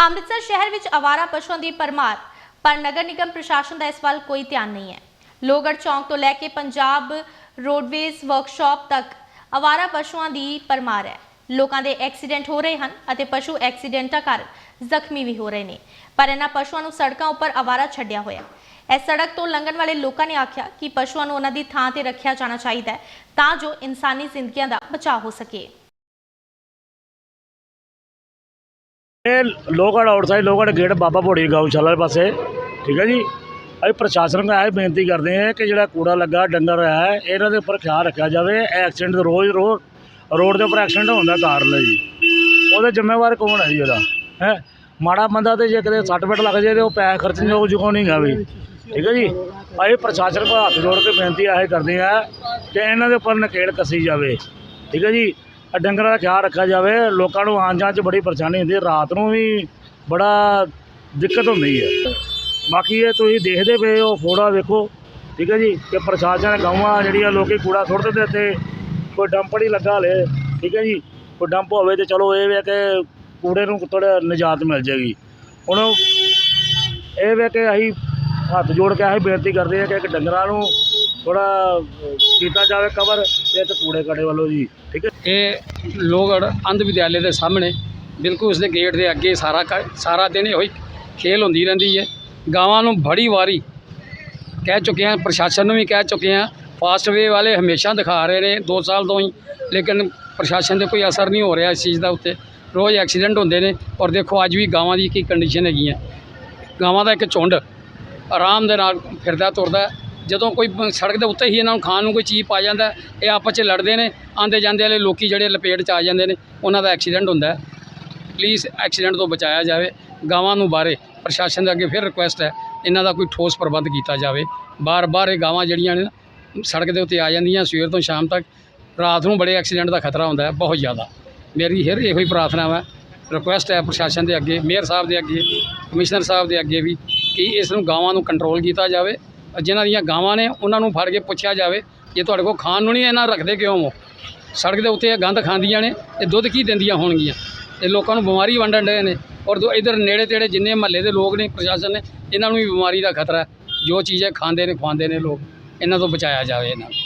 ਅੰਮ੍ਰਿਤਸਰ ਸ਼ਹਿਰ ਵਿੱਚ ਆਵਾਰਾ ਪਸ਼ੂਆਂ ਦੀ ਪਰਮਾਰ ਪਰ ਨਗਰ ਨਿਗਮ ਪ੍ਰਸ਼ਾਸਨ ਦਾ ਇਸ ਵੱਲ ਕੋਈ ਧਿਆਨ ਨਹੀਂ ਹੈ। ਲੋਗੜ ਚੌਂਕ ਤੋਂ ਲੈ ਕੇ ਪੰਜਾਬ ਰੋਡਵੇਜ਼ ਵਰਕਸ਼ਾਪ ਤੱਕ ਆਵਾਰਾ ਪਸ਼ੂਆਂ ਦੀ ਪਰਮਾਰ ਹੈ। ਲੋਕਾਂ ਦੇ ਐਕਸੀਡੈਂਟ ਹੋ ਰਹੇ ਹਨ ਅਤੇ ਪਸ਼ੂ ਐਕਸੀਡੈਂਟਾਂ ਕਾਰਨ ਜ਼ਖਮੀ ਵੀ ਹੋ ਰਹੇ ਨੇ, ਪਰ ਇਹਨਾਂ ਪਸ਼ੂਆਂ ਨੂੰ ਸੜਕਾਂ ਉੱਪਰ ਆਵਾਰਾ ਛੱਡਿਆ ਹੋਇਆ। ਇਸ ਸੜਕ ਤੋਂ ਲੰਘਣ ਵਾਲੇ ਲੋਕਾਂ ਨੇ ਆਖਿਆ ਕਿ ਪਸ਼ੂਆਂ ਨੂੰ ਉਹਨਾਂ ਦੀ ਥਾਂ ਤੇ ਰੱਖਿਆ ਜਾਣਾ ਚਾਹੀਦਾ ਹੈ ਤਾਂ ਜੋ ਇਨਸਾਨੀ ਜ਼ਿੰਦਗੀਆਂ ਦਾ ਬਚਾਅ ਹੋ ਸਕੇ। ਇਹ ਲੋਹਗੜ੍ਹ ਆਊਟਸਾਈਡ ਲੋਹਗੜ੍ਹ ਗੇਟ ਬਾਬਾ ਭੋੜੀ ਗਊਸ਼ਾਲਾ ਦੇ ਪਾਸੇ, ਠੀਕ ਹੈ ਜੀ? ਅਸੀਂ ਪ੍ਰਸ਼ਾਸਨ ਨੂੰ ਇਹ ਬੇਨਤੀ ਕਰਦੇ ਹਾਂ ਕਿ ਜਿਹੜਾ ਕੂੜਾ ਲੱਗਾ, ਡੰਗਰ ਹੈ, ਇਹਨਾਂ ਦੇ ਉੱਪਰ ਖਿਆਲ ਰੱਖਿਆ ਜਾਵੇ। ਐਕਸੀਡੈਂਟ ਰੋਜ਼ ਰੋਜ਼ ਰੋਡ ਦੇ ਉੱਪਰ ਐਕਸੀਡੈਂਟ ਹੋਣ ਦਾ ਕਾਰਨ ਹੈ ਜੀ। ਉਹਦੇ ਜ਼ਿੰਮੇਵਾਰ ਕੌਣ ਹੈ ਜੀ ਉਹਦਾ ਹੈ? ਮਾੜਾ ਬੰਦਾ ਤੇ ਜੇ ਕਿਤੇ ਸੱਟ ਫੇਟ ਲੱਗ ਜਾਏ ਤੇ ਉਹ ਪੈਸੇ ਖਰਚਣ ਯੋਗ ਜੁਗੋ ਨਹੀਂ ਗਾ ਵੀ। ਠੀਕ ਹੈ ਜੀ? ਅਸੀਂ ਪ੍ਰਸ਼ਾਸਨ ਕੋਲ ਹੱਥ ਜੋੜ ਕੇ ਬੇਨਤੀ ਇਹ ਕਰਦੇ ਹਾਂ ਕਿ ਇਹਨਾਂ ਦੇ ਉੱਪਰ ਨਕੇਲ ਕੱਸੀ ਜਾਵੇ। ਠੀਕ ਹੈ ਜੀ? ਡੰਗਰਾਂ ਦਾ ਖਿਆਲ ਰੱਖਿਆ ਜਾਵੇ, ਲੋਕਾਂ ਨੂੰ ਆਉਣ ਜਾਣ 'ਚ ਬੜੀ ਪਰੇਸ਼ਾਨੀ ਹੁੰਦੀ ਹੈ, ਰਾਤ ਨੂੰ ਵੀ ਬੜਾ ਦਿੱਕਤ ਹੁੰਦੀ ਹੈ। ਬਾਕੀ ਇਹ ਤੁਸੀਂ ਦੇਖਦੇ ਪਏ ਹੋ ਫੋੜਾ ਵੇਖੋ, ਠੀਕ ਹੈ ਜੀ, ਕਿ ਪ੍ਰਸ਼ਾਸਨ ਗਾਵਾਂ ਜਿਹੜੀਆਂ ਲੋਕੀ ਕੂੜਾ ਸੁੱਟ ਦਿੰਦੇ ਇੱਥੇ, ਕੋਈ ਡੰਪ ਨਹੀਂ ਲੱਗਾ ਹਲੇ, ਠੀਕ ਹੈ ਜੀ, ਕੋਈ ਡੰਪ ਹੋਵੇ ਤੇ ਚਲੋ ਇਹ ਵੇ ਕਿ ਕੂੜੇ ਨੂੰ ਥੋੜ੍ਹਾ ਨਿਜਾਤ ਮਿਲ ਜਾਏਗੀ। ਹੁਣ ਇਹ ਵੇ ਕਿ ਅਸੀਂ ਹੱਥ ਜੋੜ ਕੇ ਅਸੀਂ ਬੇਨਤੀ ਕਰਦੇ ਹਾਂ ਕਿ ਇੱਕ ਡੰਗਰਾਂ ਨੂੰ ਥੋੜਾ ਕੀਤਾ ਜਾਵੇ ਕਵਰ ਤੇ ਇੱਕ ਕੂੜੇ ਕੜੇ ਵੱਲੋਂ ਜੀ, ਠੀਕ ਹੈ? ਇਹ ਲੋਹਗੜ੍ਹ ਅੰਧ ਵਿਦਿਆਲੇ ਦੇ ਸਾਹਮਣੇ ਬਿਲਕੁਲ ਉਸ ਦੇ ਗੇਟ ਦੇ ਅੱਗੇ ਸਾਰਾ ਸਾਰਾ ਦਿਨ ਇਹੋ ਹੀ ਖੇਲ ਹੁੰਦੀ ਰਹਿੰਦੀ ਹੈ। ਗਾਵਾਂ ਨੂੰ ਬੜੀ ਵਾਰੀ ਕਹਿ ਚੁੱਕੇ ਹਾਂ, ਪ੍ਰਸ਼ਾਸਨ ਨੂੰ ਵੀ ਕਹਿ ਚੁੱਕੇ ਹਾਂ ਫਾਸਟਵੇ ਵਾਲੇ ਹਮੇਸ਼ਾ ਦਿਖਾ ਰਹੇ ਨੇ 2 ਸਾਲ ਤੋਂ ਹੀ, ਲੇਕਿਨ ਪ੍ਰਸ਼ਾਸਨ ਦੇ ਕੋਈ ਅਸਰ ਨਹੀਂ ਹੋ ਰਿਹਾ ਇਸ ਚੀਜ਼ ਦਾ ਉੱਤੇ। ਰੋਜ਼ ਐਕਸੀਡੈਂਟ ਹੁੰਦੇ ਨੇ ਔਰ ਦੇਖੋ ਅੱਜ ਵੀ ਗਾਵਾਂ ਦੀ ਕੀ ਕੰਡੀਸ਼ਨ ਹੈਗੀ ਹੈ ਗਾਵਾਂ ਦਾ ਇੱਕ ਝੁੰਡ ਆਰਾਮ ਦੇ ਨਾਲ ਫਿਰਦਾ, ਤੁਰਦਾ ਜਦੋਂ ਕੋਈ ਸੜਕ ਦੇ ਉੱਤੇ ਹੀ ਇਹਨਾਂ ਨੂੰ ਖਾਣ ਨੂੰ ਕੋਈ ਚੀਜ਼ ਪਾ ਜਾਂਦਾ ਇਹ ਆਪਸ 'ਚ ਲੜਦੇ ਨੇ ਆਂਦੇ ਜਾਂਦੇ ਵਾਲੇ ਲੋਕੀ ਜਿਹੜੇ ਲਪੇਟ 'ਚ ਆ ਜਾਂਦੇ ਨੇ, ਉਹਨਾਂ ਦਾ ਐਕਸੀਡੈਂਟ ਹੁੰਦਾ ਪਲੀਜ਼ ਐਕਸੀਡੈਂਟ ਤੋਂ ਬਚਾਇਆ ਜਾਵੇ, ਗਾਵਾਂ ਨੂੰ ਬਾਰੇ ਪ੍ਰਸ਼ਾਸਨ ਦੇ ਅੱਗੇ ਫਿਰ ਰਿਕੁਐਸਟ ਹੈ, ਇਹਨਾਂ ਦਾ ਕੋਈ ਠੋਸ ਪ੍ਰਬੰਧ ਕੀਤਾ ਜਾਵੇ। ਬਾਰ-ਬਾਰ ਇਹ ਗਾਵਾਂ ਜਿਹੜੀਆਂ ਨੇ ਸੜਕ ਦੇ ਉੱਤੇ ਆ ਜਾਂਦੀਆਂ, ਸਵੇਰ ਤੋਂ ਸ਼ਾਮ ਤੱਕ, ਰਾਤ ਨੂੰ ਬੜੇ ਐਕਸੀਡੈਂਟ ਦਾ ਖਤਰਾ ਹੁੰਦਾ ਹੈ, ਬਹੁਤ ਜ਼ਿਆਦਾ। ਮੇਰੀ ਫਿਰ ਇਹੋ ਹੀ ਪ੍ਰਾਰਥਨਾ ਹੈ ਰਿਕੁਐਸਟ ਹੈ ਪ੍ਰਸ਼ਾਸਨ ਦੇ ਅੱਗੇ, ਮੇਅਰ ਸਾਹਿਬ ਦੇ ਅੱਗੇ, ਕਮਿਸ਼ਨਰ ਸਾਹਿਬ ਦੇ ਅੱਗੇ ਵੀ। ਕਿ ਇਸ ਨੂੰ ਗਾਵਾਂ ਨੂੰ ਕੰਟਰੋਲ ਕੀਤਾ ਜਾਵੇ। ਜਿਨ੍ਹਾਂ ਦੀਆਂ ਗਾਵਾਂ ਨੇ ਉਹਨਾਂ ਨੂੰ ਫੜ ਕੇ ਪੁੱਛਿਆ ਜਾਵੇ ਜੇ ਤੁਹਾਡੇ ਕੋਲ ਖਾਣ ਨੂੰ ਨਹੀਂ ਇਹਨਾਂ ਰੱਖਦੇ ਕਿਉਂ ਹੋ? ਸੜਕ ਦੇ ਉੱਤੇ ਇਹ ਗੰਦ ਖਾਂਦੀਆਂ ਨੇ, ਇਹ ਦੁੱਧ ਕੀ ਦਿੰਦੀਆਂ ਹੋਣਗੀਆਂ? ਇਹ ਲੋਕਾਂ ਨੂੰ ਬਿਮਾਰੀ ਵੰਡਣ ਡਏ ਨੇ। ਔਰ ਦੋ ਇਧਰ ਨੇੜੇ ਤੇੜੇ ਜਿੰਨੇ ਮਹੱਲੇ ਦੇ ਲੋਕ ਨੇ, ਪ੍ਰਸ਼ਾਸਨ ਨੇ, ਇਹਨਾਂ ਨੂੰ ਵੀ ਬਿਮਾਰੀ ਦਾ ਖਤਰਾ ਹੈ। ਜੋ ਚੀਜ਼ਾਂ ਖਾਂਦੇ ਨੇ ਖਵਾਉਂਦੇ ਨੇ ਲੋਕ, ਇਹਨਾਂ ਤੋਂ ਬਚਾਇਆ ਜਾਵੇ ਇਹਨਾਂ ਨੂੰ।